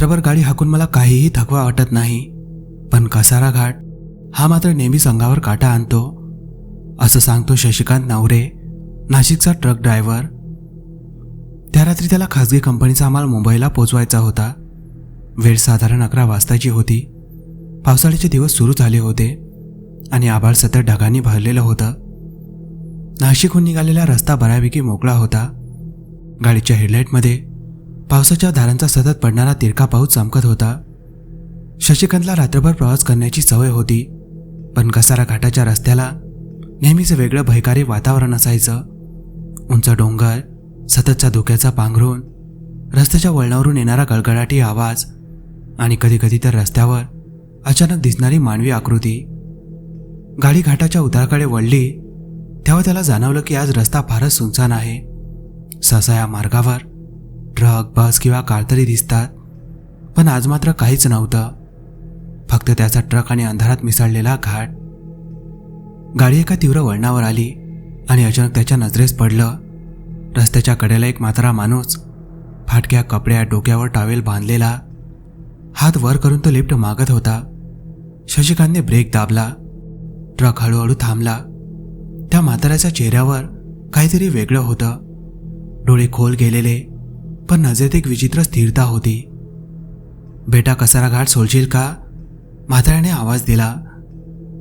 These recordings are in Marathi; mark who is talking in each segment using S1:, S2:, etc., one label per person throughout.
S1: रात्रभर गाडी हाकून मला काहीही थकवा वाटत नाही. पण कसारा घाट हा मात्र नेहमीच अंगावर काटा आणतो. असं सांगतो शशिकांत नावरे नाशिकचा ट्रक ड्रायव्हर. त्या रात्री त्याला खासगी कंपनीचा माल मुंबईला पोचवायचा होता. वेळ साधारण अकरा वाजताची होती. पावसाळ्याचे दिवस सुरू झाले होते आणि आभाळ सतत ढगांनी भरलेलं होतं. नाशिकहून निघालेला रस्ता बऱ्यापैकी मोकळा होता. गाडीच्या हेडलाईटमध्ये पावसाच्या धारांचा सतत पडणारा तिरका पाऊस चमकत होता. शशिकांतला रात्रभर प्रवास करण्याची सवय होती पण कसारा घाटाच्या रस्त्याला नेहमीच वेगळं भयकारी वातावरण असायचं. उंच डोंगर सततचा धुक्याचा पांघरून रस्त्याच्या वळणावरून येणारा गळगडाटी आवाज आणि कधीकधी तर रस्त्यावर अचानक दिसणारी मानवी आकृती. गाडी घाटाच्या उताराकडे वळली तेव्हा त्याला जाणवलं की आज रस्ता फारच सुनसान आहे. सहसा या मार्गावर ट्रक बस किंवा कार तरी दिसतात. पण आज मात्र काहीच नव्हतं. फक्त त्याचा ट्रक आणि अंधारात मिसळलेला घाट. गाडी एका तीव्र वळणावर आली आणि अचानक त्याच्या नजरेस पडलं. रस्त्याच्या कडेला एक म्हातारा माणूस फाटक्या कपड्या डोक्यावर टॉवेल बांधलेला. हात वर करून तो लिफ्ट मागत होता. शशिकांतने ब्रेक दाबला. ट्रक हळूहळू थांबला. त्या म्हाताऱ्याच्या चेहऱ्यावर काहीतरी वेगळं होतं. डोळे खोल गेलेले. पण नजरेत एक विचित्र स्थिरता होती. बेटा कसारा घाट सोडशील का म्हाताऱ्याने आवाज दिला.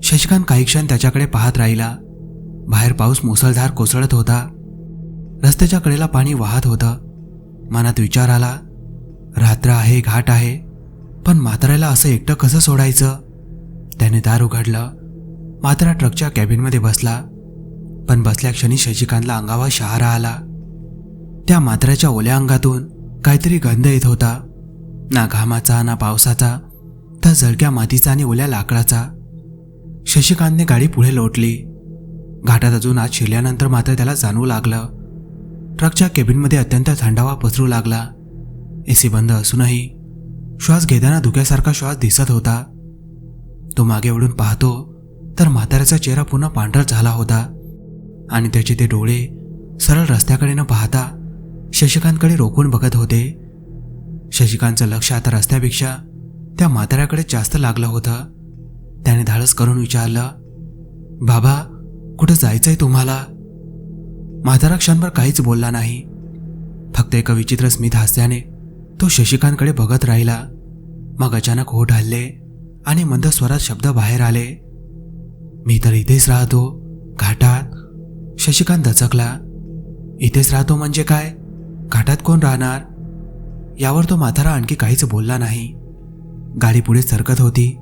S1: शशिकांत काही क्षण त्याच्याकडे पाहत राहिला. बाहेर पाऊस मुसळधार कोसळत होता. रस्त्याच्या कडेला पाणी वाहत होतं. मनात विचार आला रात्र आहे घाट आहे पण म्हाताऱ्याला असं एकटं कसं सोडायचं? त्याने दार उघडलं. म्हातारा ट्रकच्या कॅबिनमध्ये बसला. पण बसल्या क्षणी शशिकांतला अंगावर शहारा आला. त्या मात्राच्या ओल्या अंगातून काहीतरी गंध येत होता. ना घामाचा ना पावसाचा तर जळक्या मातीचा आणि ओल्या लाकडाचा. शशिकांतने गाडी पुढे लोटली. घाटात अजून आत शिरल्यानंतर मात्र त्याला जाणवू लागलं. ट्रकच्या केबिनमध्ये अत्यंत थंडावा पसरू लागला. एसी बंद असूनही श्वास घेताना धुक्यासारखा श्वास दिसत होता. तो मागे वळून पाहतो तर म्हाताऱ्याचा चेहरा पुन्हा पांढरा झाला होता. आणि त्याचे ते डोळे सरळ रस्त्याकडे न पाहता शशिकांतकडे रोखून बघत होते. शशिकांतचं लक्ष आता रस्त्यापेक्षा त्या म्हाताऱ्याकडे जास्त लागलं होतं. त्याने धाडस करून विचारलं बाबा कुठं जायचंय तुम्हाला? म्हातारा क्षणभर काहीच बोलला नाही. फक्त एका विचित्र स्मित हास्याने तो शशिकांतकडे बघत राहिला. मग अचानक होठ हल्ले आणि मंद स्वरात शब्द बाहेर आले. मी तर इथेच राहतो घाटात. शशिकांत दचकला. इथेच राहतो म्हणजे काय? घाटात कोण राहणार? यावर तो म्हातारा आणखी काहीच बोलला नाही. गाडी पुढे सरकत होती.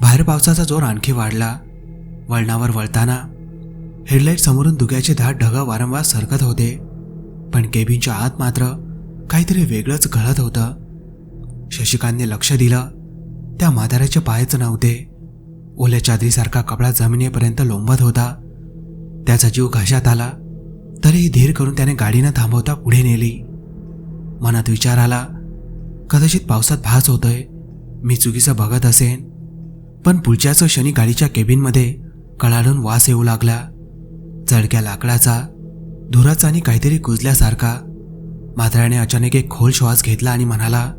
S1: बाहेर पावसाचा जोर आणखी वाढला. वळणावर वळताना हेडलाईट समोरून दुग्याचे धाट ढग वारंवार सरकत होते. पण केबिनच्या आत मात्र काहीतरी वेगळंच घडत होतं. शशिकांतने लक्ष दिलं. त्या म्हाताऱ्याचे पायच नव्हते. ओल्या चादरीसारखा कपडा जमिनीपर्यंत लोंबत होता. त्याचा जीव घशात आला. तरीही धीर करून त्याने गाडी न थांबवता पुढे नेली. मनात विचार आला कदाचित पावसात भास होतोय मी चुकीचं बघत असेन. पण पुढच्याच शनी गाडीच्या केबिनमध्ये कळाडून वास येऊ लागला. चडक्या लाकडाचा धुराचा आणि काहीतरी कुजल्यासारखा. म्हाताऱ्याने अचानक एक खोल श्वास घेतला आणि म्हणाला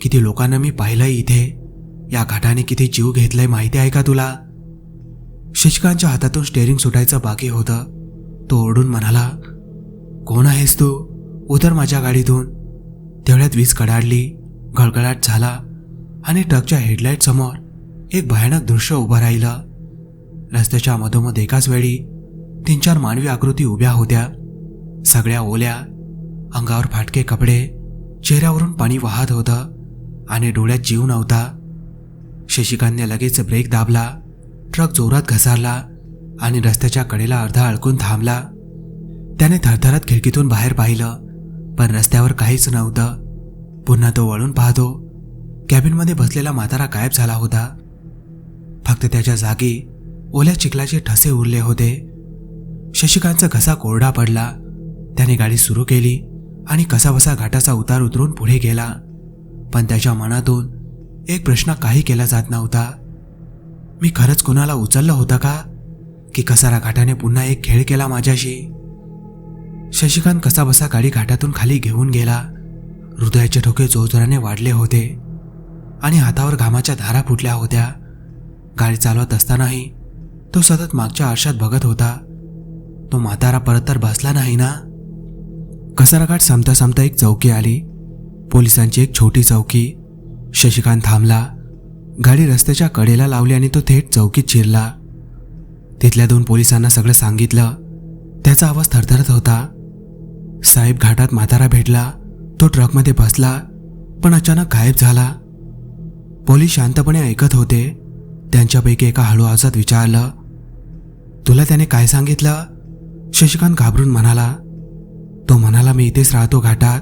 S1: किती लोकांना मी पाहिलंय इथे. या घाटाने किती जीव घेतलाय माहिती आहे का तुला? शशिकांतच्या हातातून स्टेअरिंग सुटायचं बाकी होतं. तो ओरडून म्हणाला कोण आहेस तू? उतर माझ्या गाडीतून. तेवढ्यात वीज कडाडली गळगळाट झाला आणि ट्रकच्या हेडलाईट समोर एक भयानक दृश्य उभं राहिलं. रस्त्याच्या मधोमध एकाच वेळी तीन चार मानवी आकृती उभ्या होत्या. सगळ्या ओल्या अंगावर फाटके कपडे चेहऱ्यावरून पाणी वाहत होतं आणि डोळ्यात जीव नव्हता. शशिकांतने लगेच ब्रेक दाबला ट्रक जोरात घसारला आणि रस्त्याच्या कडेला अर्धा अडकून थांबला. त्याने थरथरत खिडकीतून बाहेर पाहिलं पण रस्त्यावर काहीच नव्हतं. पुन्हा तो वळून पाहतो कॅबिनमध्ये बसलेला म्हातारा गायब झाला होता. फक्त त्याच्या जागी ओल्या चिखलाचे ठसे उरले होते. शशिकांतचा घसा कोरडा पडला. त्याने गाडी सुरू केली आणि कसाबसा घाटाचा उतार उतरून पुढे गेला. पण त्याच्या मनातून एक प्रश्न काही केला जात नव्हता. मी खरंच कुणाला उचललं होतं का? की कसारा घाटाने पुन्हा एक खेळ केला माझ्याशी. शशिकांत कसाबसा गाडी घाटातून खाली घेऊन गेला. हृदयाचे ठोके जोरजोराने वाढले होते आणि हातावर घामाच्या धारा फुटल्या होत्या. गाडी चालवत असतानाही तो सतत मागच्या आरशात बघत होता. तो म्हातारा परत तर बसला नाही ना? कसाराघाट संपता संपता एक चौकी आली. पोलिसांची एक छोटी चौकी. शशिकांत थांबला. गाडी रस्त्याच्या कडेला लावली आणि तो थेट चौकीत शिरला. तिथल्या दोन पोलिसांना सगळं सांगितलं. त्याचा आवाज थरथरत होता. साहेब घाटात म्हातारा भेटला. तो ट्रकमध्ये बसला पण अचानक गायब झाला. पोलीस शांतपणे ऐकत होते. त्यांच्यापैकी एका हळू आवाजात विचारलं तुला त्याने काय सांगितलं? शशिकांत घाबरून म्हणाला तो म्हणाला मी इथेच राहतो घाटात.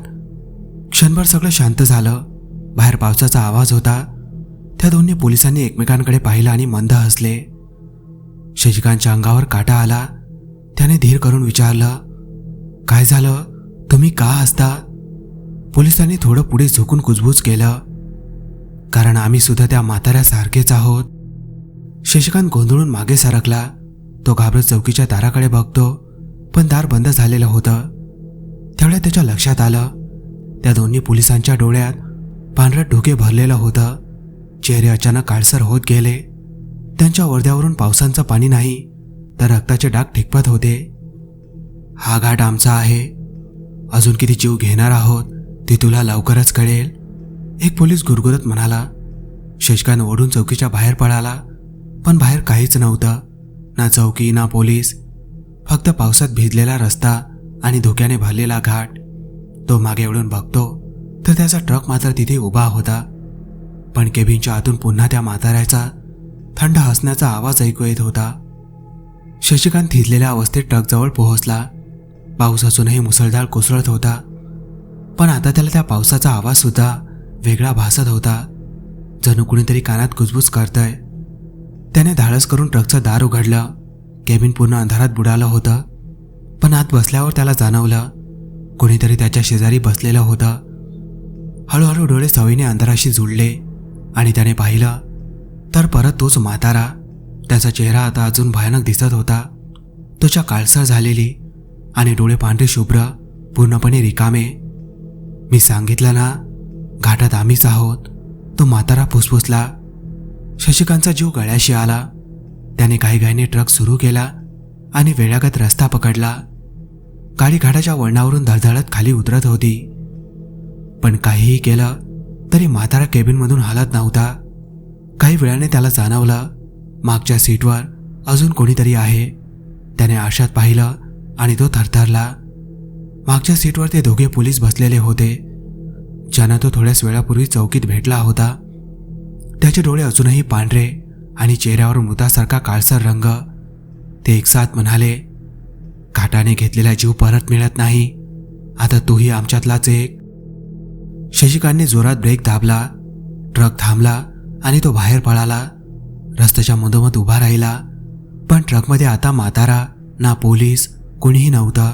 S1: क्षणभर सगळं शांत झालं. बाहेर पावसाचा आवाज होता. त्या दोन्ही पोलिसांनी एकमेकांकडे पाहिलं आणि मंद हसले. शशिकांतच्या अंगावर काटा आला. त्याने धीर करून विचारलं काय झालं? तुम्ही का हसता? पोलिसांनी थोडं पुढे झुकून कुजबूज केलं. कारण आम्ही सुद्धा त्या म्हाताऱ्यासारखेच आहोत. शशिकांत गोंधळून मागे सरकला. तो घाबरत चौकीच्या दाराकडे बघतो पण दार बंद झालेलं होतं. तेवढ्या त्याच्या लक्षात आलं त्या दोन्ही पोलिसांच्या डोळ्यात पांढरं ढोके भरलेलं होतं. चेहरे अचानक काळसर होत गेले. त्यांच्या वर्ध्यावरून पावसांचं पाणी नाही तर रक्ताचे डाग ठिकपत होते. हा घाट आमचा आहे. अजून किती जीव घेणार आहोत ते तुला लवकरच कळेल. एक पोलीस गुरगुरत म्हणाला. शशकान ओढून चौकीच्या बाहेर पळाला. पण बाहेर काहीच नव्हतं. ना चौकी ना पोलीस. फक्त पावसात भिजलेला रस्ता आणि धोक्याने भरलेला घाट. तो मागे वळून बघतो तर त्याचा ट्रक मात्र तिथे उभा होता. पण केबिनच्या आतून पुन्हा त्या म्हाताऱ्याचा थंड हसण्याचा आवाज ऐकू येत होता. शशिकांत थिजलेल्या अवस्थेत ट्रकजवळ पोहोचला. पाऊस असूनही मुसळधार कोसळत होता. पण आता त्याला त्या पावसाचा आवाज सुद्धा वेगळा भासत होता. जणू कुणीतरी कानात कुजबूज करतंय. त्याने धाडस करून ट्रकचं दार उघडलं. केबिन पूर्ण अंधारात बुडालं होतं. पण आत बसल्यावर त्याला जाणवलं. कोणीतरी त्याच्या शेजारी बसलेलं होतं. हळूहळू डोळे सवयीने अंधाराशी जुळले आणि त्याने पाहिलं तर परत तोच म्हातारा त्याचा चेहरा आता अजून भयानक दिसत होता. त्वचा काळसर झालेली आणि डोळे पांढरे शुभ्र पूर्णपणे रिकामे. मी सांगितलं ना घाटात आम्हीच आहोत. तो म्हातारा फुसफुसला. शशिकांतचा जीव गळ्याशी आला. त्याने घाईघाईने ट्रक सुरू केला आणि वेळागत रस्ता पकडला. गाडी घाटाच्या वळणावरून धडधडत खाली उतरत होती. पण काहीही केलं तरी म्हातारा केबिनमधून हलत नव्हता. काही वेळाने त्याला जाणवलं मागच्या सीटवर अजून कोणीतरी आहे. त्याने आशात पाहिलं आणि तो थरथरला. मागच्या सीटवर ते दोघे पोलीस बसलेले होते. ज्यांना तो थोड्याच वेळापूर्वी चौकीत भेटला होता. त्याचे डोळे अजूनही पांढरे आणि चेहऱ्यावर मृतासारखा काळसर रंग. ते एकसाथ म्हणाले काटाने घेतलेला जीव परत मिळत नाही. आता तूही आमच्यातलाच एक. शशिकांतने जोरात ब्रेक दाबला ट्रक थांबला आणि तो बाहेर पळाला. रस्त्याच्या मधोमध उभा राहिला. पण ट्रकमध्ये आता म्हातारा ना पोलीस कुणीही नव्हतं.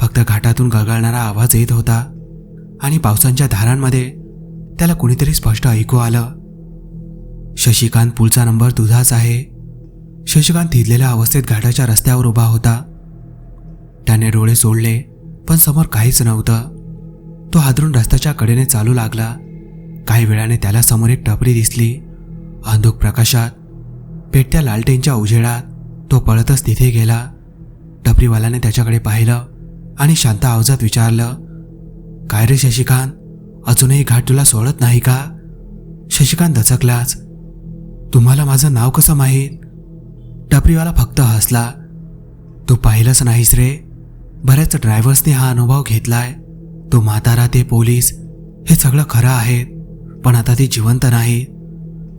S1: फक्त घाटातून गळगळणारा आवाज येत होता. आणि पावसांच्या धारांमध्ये त्याला कुणीतरी स्पष्ट ऐकू आलं. शशिकांत पुलचा नंबर तुझाच आहे. शशिकांत थिजलेल्या अवस्थेत घाटाच्या रस्त्यावर उभा होता. त्याने डोळे सोडले पण समोर काहीच नव्हतं. तो हादरून रस्त्याच्या कडेने चालू लागला. काही वेळाने त्याला समोर एक टपरी दिसली. अंधुक प्रकाशात पेटत्या लालटेनच्या उजेडात तो पळतच तिथे गेला. टपरीवाल्याने त्याच्याकडे पाहिलं आणि शांत आवाजात विचारलं काय रे शशिकांत अजूनही घाट तुला सोडत नाही का? शशिकांत दचकलाच तुम्हाला माझं नाव कसं माहीत? टपरीवाला फक्त हसला तू पाहिलंच नाहीस रे. बऱ्याच ड्रायव्हर्सने हा अनुभव घेतलाय. तो म्हातारा ते पोलीस हे सगळं खरं आहेत. पण आता ती जिवंत नाही.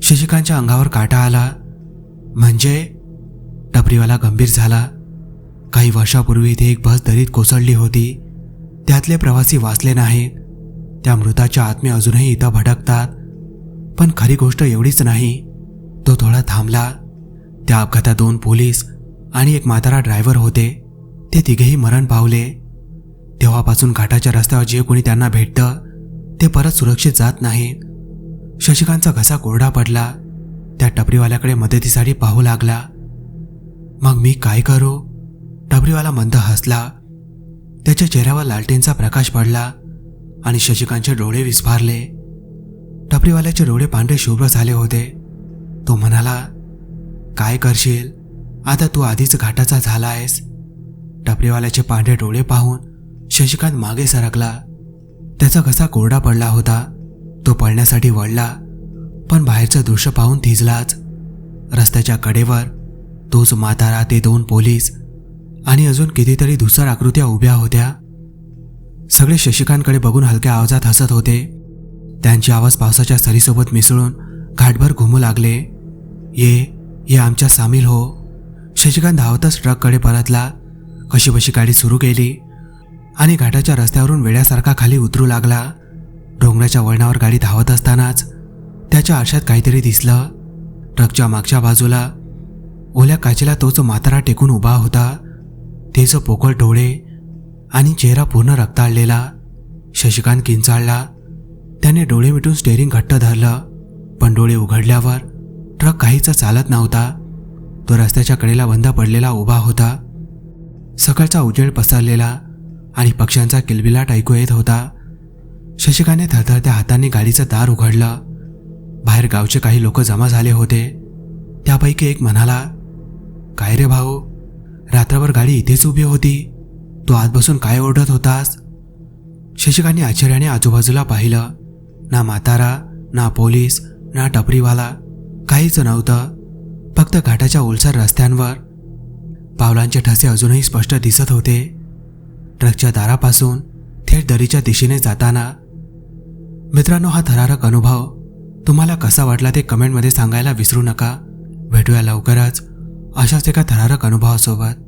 S1: शशिकांतच्या अंगावर काटा आला. म्हणजे? टपरीवाला गंभीर झाला. काही वर्षापूर्वी इथे एक बस दरीत कोसळली होती. त्यातले प्रवासी वाचले नाहीत त्या मृताच्या आत्मे अजूनही इथं भटकतात. पण खरी गोष्ट एवढीच नाही. तो थोडा थांबला. त्या अपघातात दोन पोलीस आणि एक म्हातारा ड्रायव्हर होते. ते तिघेही मरण पावले. तेव्हापासून घाटाच्या रस्त्यावर जे कोणी त्यांना भेटतं ते परत सुरक्षित जात नाहीत शशिकांतचा घसा कोरडा पडला. त्या टपरीवाल्याकडे मदतीसाठी पाहू लागला. मग मी काय करू? टपरीवाला मंद हसला. त्याच्या चेहऱ्यावर लालटेनचा प्रकाश पडला आणि शशिकांतचे डोळे विस्फारले. टपरीवाल्याचे डोळे पांढरे शुभ्र झाले होते. तो म्हणाला काय करशील? आता तू आधीच घाटाचा झाला आहेस टपरीवाल्याचे पांढरे डोळे पाहून शशिकांत मागे सरकला. त्याचा घसा कोरडा पडला होता. तो पळण्यासाठी वळला पण बाहेरचं दृश्य पाहून थिजलाच. रस्त्याच्या कडेवर तोच म्हातारा ते दोन पोलीस आणि अजून कितीतरी धुसर आकृत्या उभ्या होत्या. सगळे शशिकांतकडे बघून हलक्या आवाजात हसत होते. त्यांचे आवाज पावसाच्या सरीसोबत मिसळून घाटभर घुमू लागले. ये ये आमच्या सामील हो. शशिकांत धावतच ट्रककडे परतला. कशी बशी गाडी सुरू केली आणि घाटाच्या रस्त्यावरून वेड्यासारखा खाली उतरू लागला. डोंगराच्या वळणावर गाडी धावत असतानाच त्याच्या आरशात काहीतरी दिसलं. ट्रकच्या मागच्या बाजूला ओल्या काचेला तो जो म्हातारा टेकून उभा होता. तेच पोकळ डोळे आणि चेहरा पूर्ण रक्ताळलेला. शशिकांत किंचाळला. त्याने डोळे मिटून स्टेअरिंग घट्ट धरलं. पण डोळे उघडल्यावर ट्रक काहीच चालत नव्हता. तो रस्त्याच्या कडेला बंद पडलेला उभा होता. सकाळचा उजेड पसरलेला आणि पक्ष्यांचा किलबिलाट ऐकू येत होता. शशिकाने थरथरत्या हाताने गाडीचं दार उघडलं. बाहेर गावचे काही लोक जमा झाले होते. त्यापैकी एक म्हणाला काय रे भाऊ रात्रभर गाडी इथेच उभी होती. तू आत बसून काय ओरडत होतास? शशिकाने आश्चर्याने आजूबाजूला पाहिलं. ना म्हातारा ना पोलीस ना टपरीवाला काहीच नव्हतं. फक्त घाटाच्या ओलसर रस्त्यांवर. पावलांचे ठसे अजूनही स्पष्ट दिसत होते. ट्रकच्या दारापासून थेट दरीच्या दिशेने जाताना मित्रांनो हा थरारक अनुभव तुम्हाला कसा वाटला ते कमेंटमध्ये सांगायला विसरू नका. भेटूया लवकरच अशाच एका थरारक अनुभवासोबत.